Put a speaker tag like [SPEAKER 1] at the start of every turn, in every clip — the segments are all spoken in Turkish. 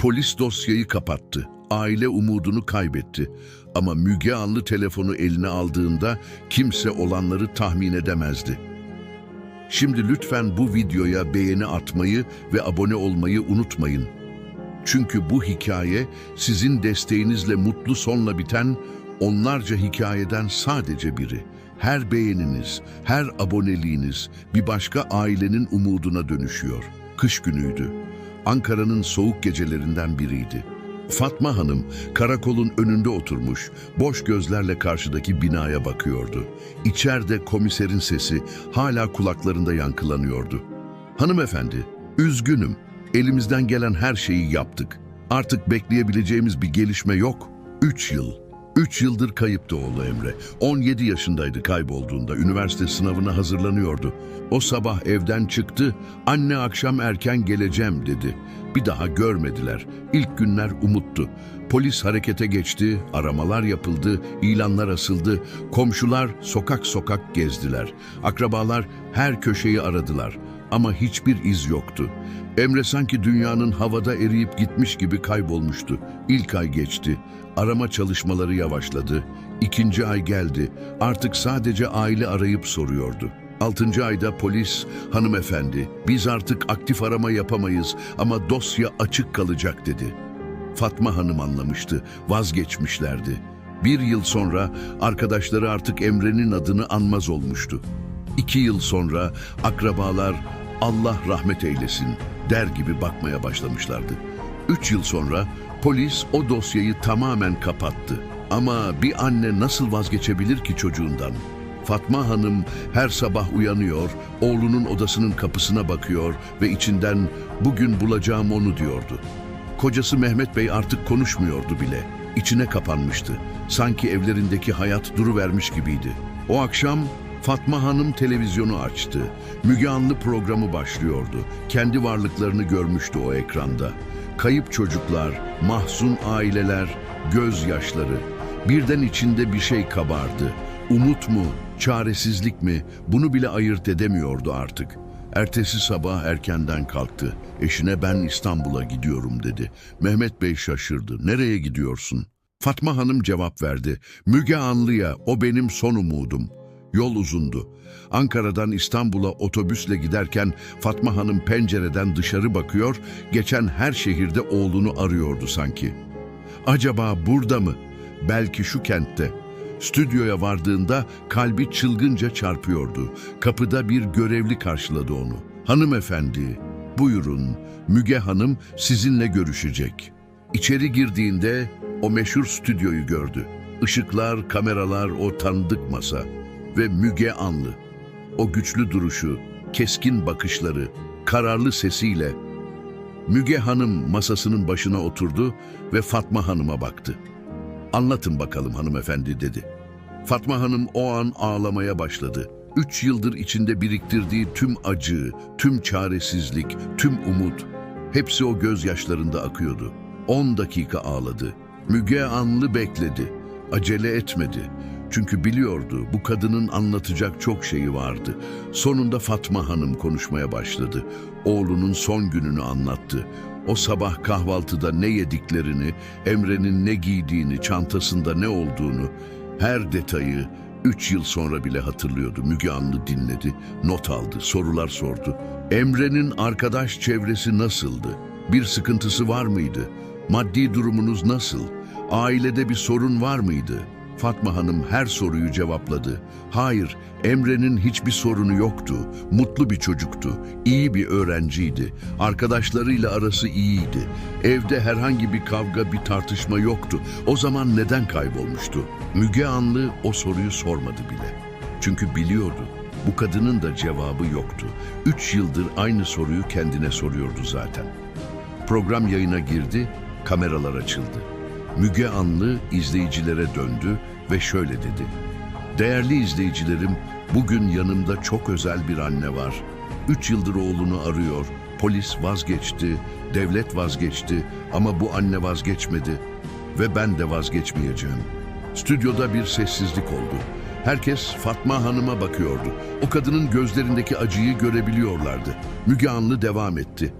[SPEAKER 1] Polis dosyayı kapattı. Aile umudunu kaybetti. Ama Müge Anlı telefonu eline aldığında kimse olanları tahmin edemezdi. Şimdi lütfen bu videoya beğeni atmayı ve abone olmayı unutmayın. Çünkü bu hikaye sizin desteğinizle mutlu sonla biten onlarca hikayeden sadece biri. Her beğeniniz, her aboneliğiniz bir başka ailenin umuduna dönüşüyor. Kış günüydü. Ankara'nın soğuk gecelerinden biriydi. Fatma Hanım karakolun önünde oturmuş, boş gözlerle karşıdaki binaya bakıyordu. İçeride komiserin sesi hala kulaklarında yankılanıyordu. Hanımefendi, üzgünüm. Elimizden gelen her şeyi yaptık. Artık bekleyebileceğimiz bir gelişme yok. Üç yıl. Üç yıldır kayıptı oğlu Emre. 17 yaşındaydı kaybolduğunda. Üniversite sınavına hazırlanıyordu. O sabah evden çıktı. Anne akşam erken geleceğim dedi. Bir daha görmediler. İlk günler umuttu. Polis harekete geçti, aramalar yapıldı, ilanlar asıldı. Komşular sokak sokak gezdiler. Akrabalar her köşeyi aradılar. Ama hiçbir iz yoktu. Emre sanki dünyanın havada eriyip gitmiş gibi kaybolmuştu. İlk ay geçti. Arama çalışmaları yavaşladı. İkinci ay geldi. Artık sadece aile arayıp soruyordu. Altıncı ayda polis, hanımefendi, biz artık aktif arama yapamayız ama dosya açık kalacak dedi. Fatma Hanım anlamıştı, vazgeçmişlerdi. Bir yıl sonra arkadaşları artık Emre'nin adını anmaz olmuştu. İki yıl sonra akrabalar Allah rahmet eylesin der gibi bakmaya başlamışlardı. Üç yıl sonra polis o dosyayı tamamen kapattı. Ama bir anne nasıl vazgeçebilir ki çocuğundan? Fatma Hanım her sabah uyanıyor, oğlunun odasının kapısına bakıyor ve içinden bugün bulacağım onu diyordu. Kocası Mehmet Bey artık konuşmuyordu bile. İçine kapanmıştı. Sanki evlerindeki hayat duruvermiş gibiydi. O akşam Fatma Hanım televizyonu açtı. Müge Anlı programı başlıyordu. Kendi varlıklarını görmüştü o ekranda. Kayıp çocuklar, mahzun aileler, gözyaşları. Birden içinde bir şey kabardı. Umut mu, çaresizlik mi bunu bile ayırt edemiyordu artık. Ertesi sabah erkenden kalktı. Eşine ben İstanbul'a gidiyorum dedi. Mehmet Bey şaşırdı. Nereye gidiyorsun? Fatma Hanım cevap verdi. Müge Anlı'ya o benim son umudum. Yol uzundu. Ankara'dan İstanbul'a otobüsle giderken Fatma Hanım pencereden dışarı bakıyor, geçen her şehirde oğlunu arıyordu sanki. Acaba burada mı? Belki şu kentte. Stüdyoya vardığında kalbi çılgınca çarpıyordu. Kapıda bir görevli karşıladı onu. Hanımefendi, buyurun, Müge Hanım sizinle görüşecek. İçeri girdiğinde o meşhur stüdyoyu gördü. Işıklar, kameralar, o tanıdık masa ve Müge Anlı. O güçlü duruşu, keskin bakışları, kararlı sesiyle Müge Hanım masasının başına oturdu ve Fatma Hanım'a baktı. Anlatın bakalım hanımefendi dedi. Fatma Hanım o an ağlamaya başladı. Üç yıldır içinde biriktirdiği tüm acı, tüm çaresizlik, tüm umut, hepsi o gözyaşlarında akıyordu. On dakika ağladı. Müge Anlı bekledi. Acele etmedi. Çünkü biliyordu bu kadının anlatacak çok şeyi vardı. Sonunda Fatma Hanım konuşmaya başladı. Oğlunun son gününü anlattı. O sabah kahvaltıda ne yediklerini, Emre'nin ne giydiğini, çantasında ne olduğunu, her detayı üç yıl sonra bile hatırlıyordu. Müge Anlı dinledi, not aldı, sorular sordu. Emre'nin arkadaş çevresi nasıldı? Bir sıkıntısı var mıydı? Maddi durumunuz nasıl? Ailede bir sorun var mıydı? Fatma Hanım her soruyu cevapladı. Hayır, Emre'nin hiçbir sorunu yoktu. Mutlu bir çocuktu. iyi bir öğrenciydi. Arkadaşlarıyla arası iyiydi. Evde herhangi bir kavga, bir tartışma yoktu. O zaman neden kaybolmuştu? Müge Anlı o soruyu sormadı bile. Çünkü biliyordu. Bu kadının da cevabı yoktu. Üç yıldır aynı soruyu kendine soruyordu zaten. Program yayına girdi, kameralar açıldı. Müge Anlı izleyicilere döndü ve şöyle dedi. Değerli izleyicilerim, bugün yanımda çok özel bir anne var. Üç yıldır oğlunu arıyor. Polis vazgeçti, devlet vazgeçti ama bu anne vazgeçmedi. Ve ben de vazgeçmeyeceğim. Stüdyoda bir sessizlik oldu. Herkes Fatma Hanım'a bakıyordu. O kadının gözlerindeki acıyı görebiliyorlardı. Müge Anlı devam etti.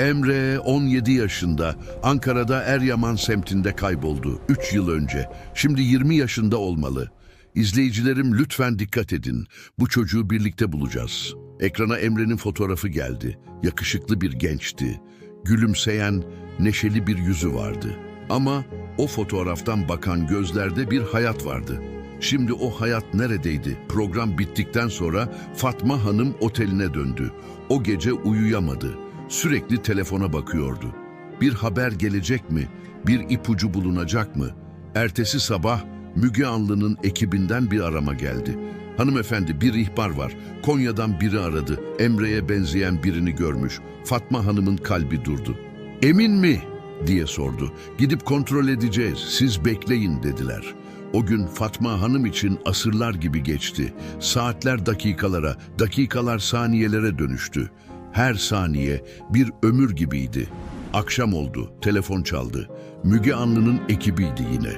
[SPEAKER 1] Emre 17 yaşında Ankara'da Eryaman semtinde kayboldu 3 yıl önce. Şimdi 20 yaşında olmalı. İzleyicilerim lütfen dikkat edin. Bu çocuğu birlikte bulacağız. Ekrana Emre'nin fotoğrafı geldi. Yakışıklı bir gençti. Gülümseyen, neşeli bir yüzü vardı. Ama o fotoğraftan bakan gözlerde bir hayat vardı. Şimdi o hayat neredeydi? Program bittikten sonra Fatma Hanım oteline döndü. O gece uyuyamadı. Sürekli telefona bakıyordu. Bir haber gelecek mi? Bir ipucu bulunacak mı? Ertesi sabah Müge Anlı'nın ekibinden bir arama geldi. Hanımefendi bir ihbar var. Konya'dan biri aradı. Emre'ye benzeyen birini görmüş. Fatma Hanım'ın kalbi durdu. Emin mi? diye sordu. Gidip kontrol edeceğiz. Siz bekleyin dediler. O gün Fatma Hanım için asırlar gibi geçti. Saatler dakikalara, dakikalar saniyelere dönüştü. Her saniye bir ömür gibiydi. Akşam oldu, telefon çaldı. Müge Anlı'nın ekibiydi yine.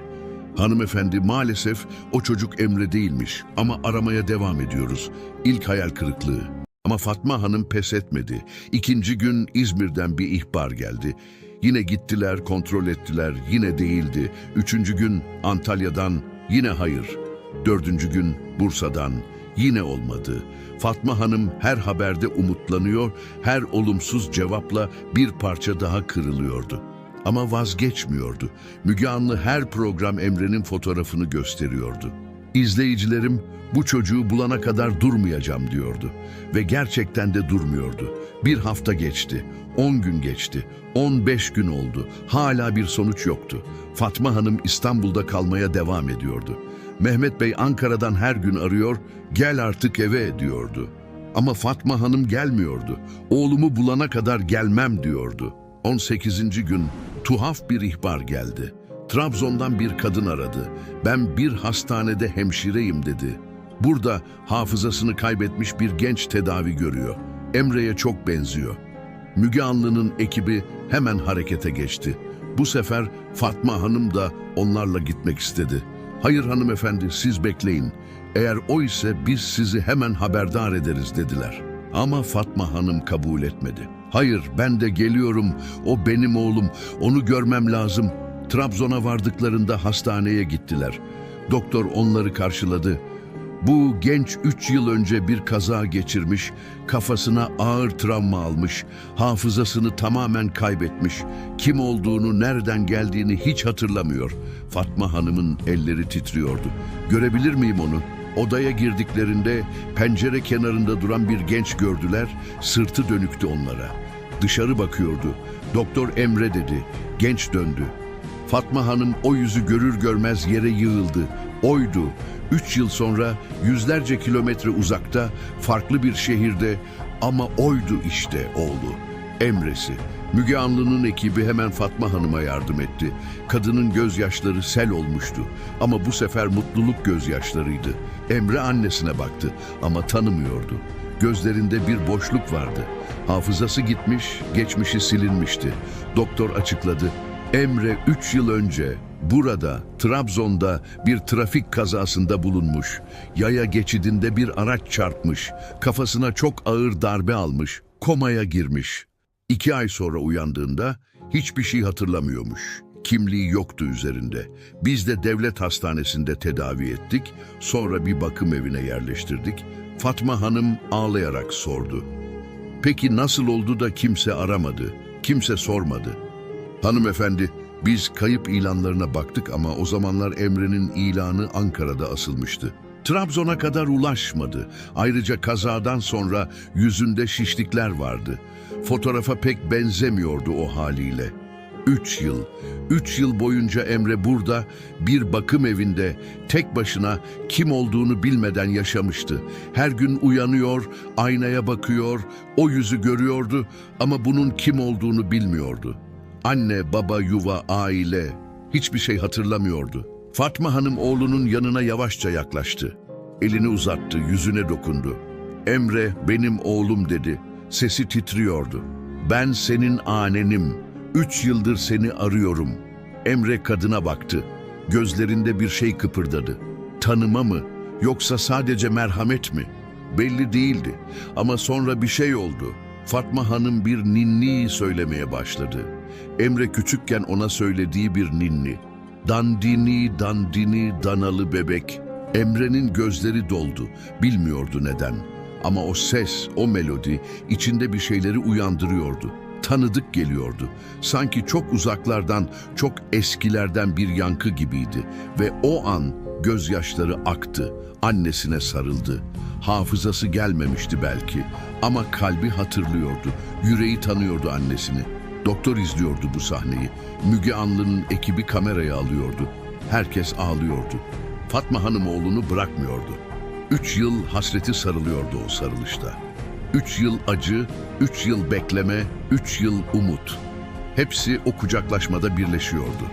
[SPEAKER 1] Hanımefendi maalesef o çocuk Emre değilmiş ama aramaya devam ediyoruz. İlk hayal kırıklığı. Ama Fatma Hanım pes etmedi. İkinci gün İzmir'den bir ihbar geldi. Yine gittiler, kontrol ettiler, yine değildi. Üçüncü gün Antalya'dan yine hayır. Dördüncü gün Bursa'dan yine olmadı. Fatma Hanım her haberde umutlanıyor, her olumsuz cevapla bir parça daha kırılıyordu. Ama vazgeçmiyordu. Müge Anlı her program Emre'nin fotoğrafını gösteriyordu. İzleyicilerim bu çocuğu bulana kadar durmayacağım diyordu. Ve gerçekten de durmuyordu. Bir hafta geçti, 10 gün geçti, 15 gün oldu. Hala bir sonuç yoktu. Fatma Hanım İstanbul'da kalmaya devam ediyordu. Mehmet Bey Ankara'dan her gün arıyor, gel artık eve diyordu. Ama Fatma Hanım gelmiyordu. Oğlumu bulana kadar gelmem diyordu. 18. gün tuhaf bir ihbar geldi. Trabzon'dan bir kadın aradı. Ben bir hastanede hemşireyim dedi. Burada hafızasını kaybetmiş bir genç tedavi görüyor. Emre'ye çok benziyor. Müge Anlı'nın ekibi hemen harekete geçti. Bu sefer Fatma Hanım da onlarla gitmek istedi. Hayır hanımefendi siz bekleyin. Eğer o ise biz sizi hemen haberdar ederiz dediler. Ama Fatma Hanım kabul etmedi. Hayır ben de geliyorum. O benim oğlum. Onu görmem lazım. Trabzon'a vardıklarında hastaneye gittiler. Doktor onları karşıladı. Bu genç 3 yıl önce bir kaza geçirmiş, kafasına ağır travma almış, hafızasını tamamen kaybetmiş, kim olduğunu, nereden geldiğini hiç hatırlamıyor. Fatma Hanım'ın elleri titriyordu. Görebilir miyim onu? Odaya girdiklerinde pencere kenarında duran bir genç gördüler, sırtı dönüktü onlara. Dışarı bakıyordu. Doktor Emre dedi. Genç döndü. Fatma Hanım o yüzü görür görmez yere yığıldı. Oydu. Üç yıl sonra yüzlerce kilometre uzakta, farklı bir şehirde ama oydu işte oğlu. Emre'si. Müge Anlı'nın ekibi hemen Fatma Hanım'a yardım etti. Kadının gözyaşları sel olmuştu ama bu sefer mutluluk gözyaşlarıydı. Emre annesine baktı ama tanımıyordu. Gözlerinde bir boşluk vardı. Hafızası gitmiş, geçmişi silinmişti. Doktor açıkladı. Emre 3 yıl önce burada, Trabzon'da bir trafik kazasında bulunmuş. Yaya geçidinde bir araç çarpmış. Kafasına çok ağır darbe almış. Komaya girmiş. İki ay sonra uyandığında hiçbir şey hatırlamıyormuş. Kimliği yoktu üzerinde. Biz de devlet hastanesinde tedavi ettik. Sonra bir bakım evine yerleştirdik. Fatma Hanım ağlayarak sordu. Peki nasıl oldu da kimse aramadı, kimse sormadı? Hanımefendi, biz kayıp ilanlarına baktık ama o zamanlar Emre'nin ilanı Ankara'da asılmıştı. Trabzon'a kadar ulaşmadı. Ayrıca kazadan sonra yüzünde şişlikler vardı. Fotoğrafa pek benzemiyordu o haliyle. Üç yıl, üç yıl boyunca Emre burada bir bakım evinde tek başına kim olduğunu bilmeden yaşamıştı. Her gün uyanıyor, aynaya bakıyor, o yüzü görüyordu ama bunun kim olduğunu bilmiyordu. Anne, baba, yuva, aile hiçbir şey hatırlamıyordu. Fatma Hanım oğlunun yanına yavaşça yaklaştı. Elini uzattı, yüzüne dokundu. Emre benim oğlum dedi. Sesi titriyordu. Ben senin anenim. Üç yıldır seni arıyorum. Emre kadına baktı. Gözlerinde bir şey kıpırdadı. Tanıma mı? Yoksa sadece merhamet mi? Belli değildi. Ama sonra bir şey oldu. Fatma Hanım bir ninni söylemeye başladı. Emre küçükken ona söylediği bir ninni. Dandini, dandini, danalı bebek. Emre'nin gözleri doldu. Bilmiyordu neden. Ama o ses, o melodi içinde bir şeyleri uyandırıyordu. Tanıdık geliyordu. Sanki çok uzaklardan, çok eskilerden bir yankı gibiydi. Ve o an gözyaşları aktı. Annesine sarıldı. Hafızası gelmemişti belki ama kalbi hatırlıyordu. Yüreği tanıyordu annesini. Doktor izliyordu bu sahneyi. Müge Anlı'nın ekibi kameraya alıyordu. Herkes ağlıyordu. Fatma Hanım oğlunu bırakmıyordu. Üç yıl hasreti sarılıyordu o sarılışta. Üç yıl acı, üç yıl bekleme, üç yıl umut. Hepsi o kucaklaşmada birleşiyordu.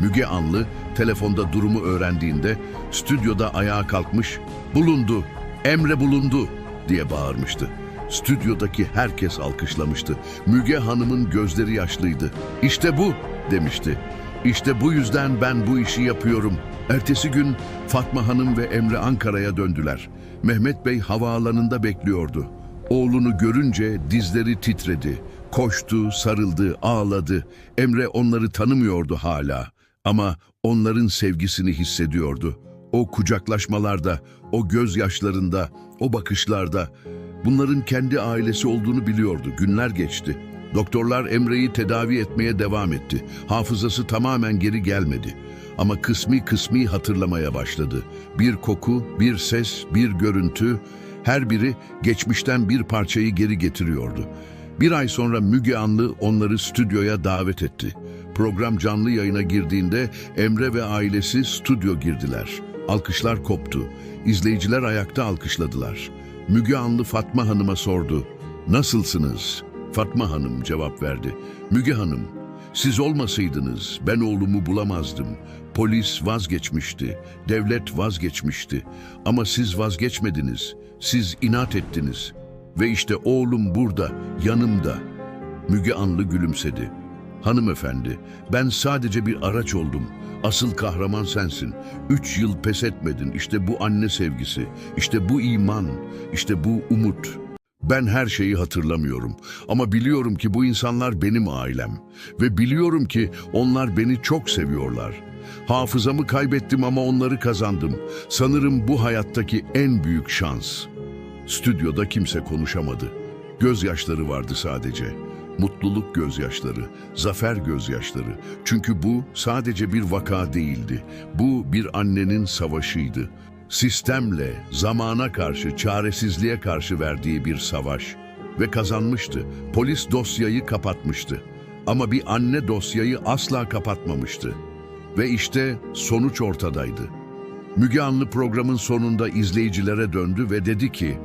[SPEAKER 1] Müge Anlı telefonda durumu öğrendiğinde stüdyoda ayağa kalkmış, bulundu, Emre bulundu diye bağırmıştı. Stüdyodaki herkes alkışlamıştı. Müge Hanım'ın gözleri yaşlıydı. İşte bu demişti. İşte bu yüzden ben bu işi yapıyorum. Ertesi gün Fatma Hanım ve Emre Ankara'ya döndüler. Mehmet Bey havaalanında bekliyordu. Oğlunu görünce dizleri titredi. Koştu, sarıldı, ağladı. Emre onları tanımıyordu hala. Ama onların sevgisini hissediyordu. O kucaklaşmalarda, o gözyaşlarında, o bakışlarda. Bunların kendi ailesi olduğunu biliyordu. Günler geçti. Doktorlar Emre'yi tedavi etmeye devam etti. Hafızası tamamen geri gelmedi. Ama kısmi kısmi hatırlamaya başladı. Bir koku, bir ses, bir görüntü, her biri geçmişten bir parçayı geri getiriyordu. Bir ay sonra Müge Anlı onları stüdyoya davet etti. Program canlı yayına girdiğinde Emre ve ailesi stüdyo girdiler. Alkışlar koptu. İzleyiciler ayakta alkışladılar. Müge Anlı Fatma Hanım'a sordu. Nasılsınız? Fatma Hanım cevap verdi. Müge Hanım, siz olmasaydınız ben oğlumu bulamazdım. Polis vazgeçmişti, devlet vazgeçmişti. Ama siz vazgeçmediniz, siz inat ettiniz. Ve işte oğlum burada, yanımda. Müge Anlı gülümsedi. Hanımefendi, ben sadece bir araç oldum. Asıl kahraman sensin. Üç yıl pes etmedin. İşte bu anne sevgisi, işte bu iman, işte bu umut. Ben her şeyi hatırlamıyorum ama biliyorum ki bu insanlar benim ailem ve biliyorum ki onlar beni çok seviyorlar. Hafızamı kaybettim ama onları kazandım. Sanırım bu hayattaki en büyük şans. Stüdyoda kimse konuşamadı. Gözyaşları vardı sadece. Mutluluk gözyaşları, zafer gözyaşları. Çünkü bu sadece bir vaka değildi. Bu bir annenin savaşıydı. Sistemle, zamana karşı, çaresizliğe karşı verdiği bir savaş. Ve kazanmıştı. Polis dosyayı kapatmıştı. Ama bir anne dosyayı asla kapatmamıştı. Ve işte sonuç ortadaydı. Müge Anlı programın sonunda izleyicilere döndü ve dedi ki,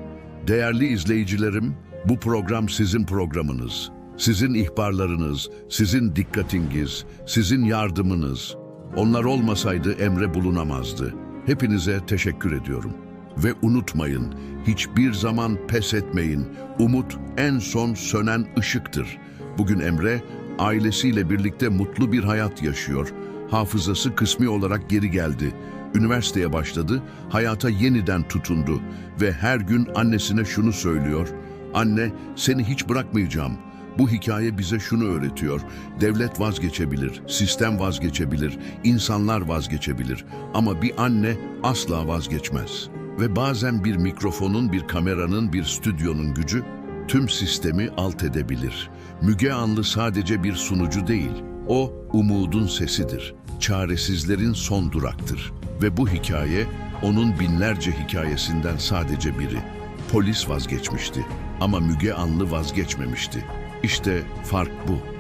[SPEAKER 1] Değerli izleyicilerim, bu program sizin programınız. Sizin ihbarlarınız, sizin dikkatiniz, sizin yardımınız. Onlar olmasaydı Emre bulunamazdı. Hepinize teşekkür ediyorum. Ve unutmayın, hiçbir zaman pes etmeyin. Umut en son sönen ışıktır. Bugün Emre, ailesiyle birlikte mutlu bir hayat yaşıyor. Hafızası kısmi olarak geri geldi. Üniversiteye başladı, hayata yeniden tutundu ve her gün annesine şunu söylüyor. Anne, seni hiç bırakmayacağım. Bu hikaye bize şunu öğretiyor. Devlet vazgeçebilir, sistem vazgeçebilir, insanlar vazgeçebilir. Ama bir anne asla vazgeçmez. Ve bazen bir mikrofonun, bir kameranın, bir stüdyonun gücü tüm sistemi alt edebilir. Müge Anlı sadece bir sunucu değil, o umudun sesidir. Çaresizlerin son duraktır. Ve bu hikaye onun binlerce hikayesinden sadece biri. Polis vazgeçmişti ama Müge Anlı vazgeçmemişti. İşte fark bu.